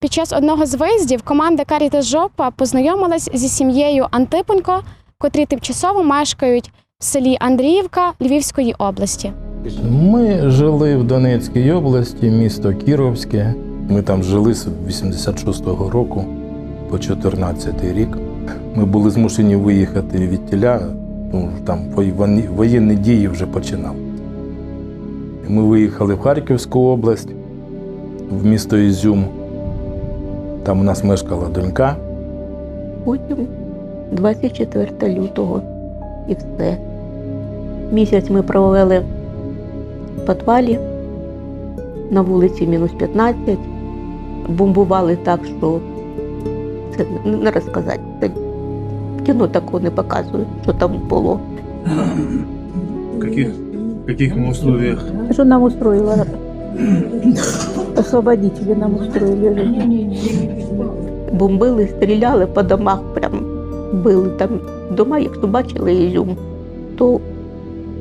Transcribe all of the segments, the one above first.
Під час одного з виїздів команда Карітас Жопа познайомилась зі сім'єю Антипенко, котрі тимчасово мешкають в селі Андріївка Львівської області. Ми жили в Донецькій області, місто Кіровське. Ми там жили з 86-го року по 14 рік. Ми були змушені виїхати від тіля, ну там воєнні дії вже починали. Ми виїхали в Харківську область, в місто Ізюм. Там у нас мешкала донька. Потім 24 лютого і все. Місяць ми провели в підвалі на вулиці мінус 15. Бомбували так, що це не розказати. Це кіно такого не показує, що там було. В каких, в каких мы условиях? Что нам устроило? Освободители нам устроили. Бомбили, стріляли по домах, прям били там дома, якщо бачили Ізюм, то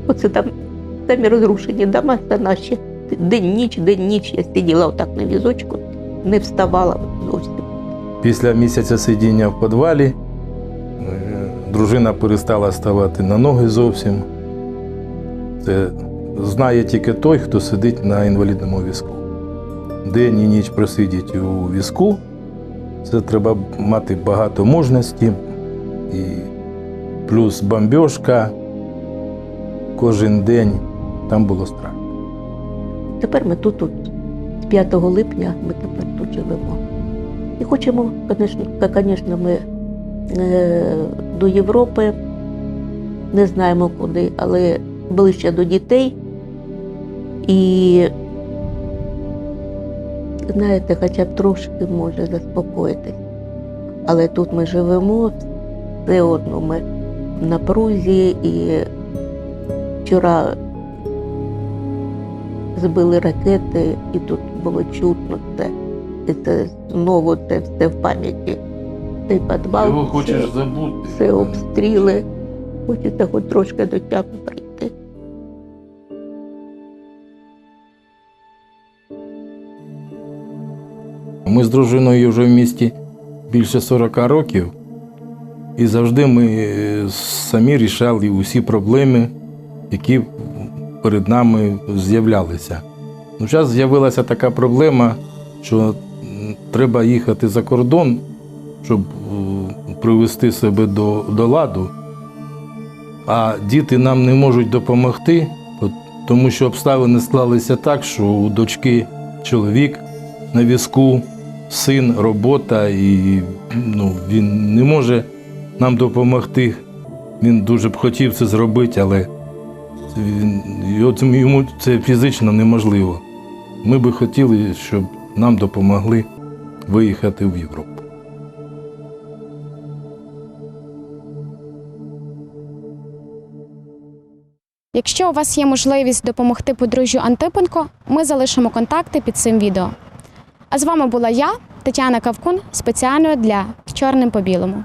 оце там самі розрушені дома це наші. День ніч, день ніч. Я сиділа отак на візочку, не вставала зовсім. Після місяця сидіння в підвалі е, дружина перестала ставати на ноги зовсім. Це знає тільки той, хто сидить на інвалідному візку. День і ніч просидіти у візку. Це треба мати багато мужності. І плюс бомбьошка кожен день. Там було страшно. Тепер ми тут, тут з 5 липня ми тепер тут живемо. І хочемо, звісно, ми е, до Європи, не знаємо куди, але ближче до дітей. І знаєте, хоча б трошки може заспокоїтись. Але тут ми живемо, все одно ми в напрузі і вчора збили ракети, і тут було чутно це. І це знову це все в пам'яті. Цей підвал, Його все, хочеш забути. все обстріли. Хочеться хоч трошки до тями прийти. Ми з дружиною вже в місті більше 40 років, і завжди ми е, самі рішали усі проблеми, які перед нами з'являлися. Ну, зараз з'явилася така проблема, що треба їхати за кордон, щоб е, привести себе до, до ладу. А діти нам не можуть допомогти, тому що обставини склалися так, що у дочки чоловік на візку, син, робота, і ну, він не може нам допомогти. Він дуже б хотів це зробити, але він, йому це фізично неможливо. Ми би хотіли, щоб нам допомогли виїхати в Європу. Якщо у вас є можливість допомогти подружжю Антипенко, ми залишимо контакти під цим відео. А з вами була я, Тетяна Кавкун, спеціально для Чорним по білому.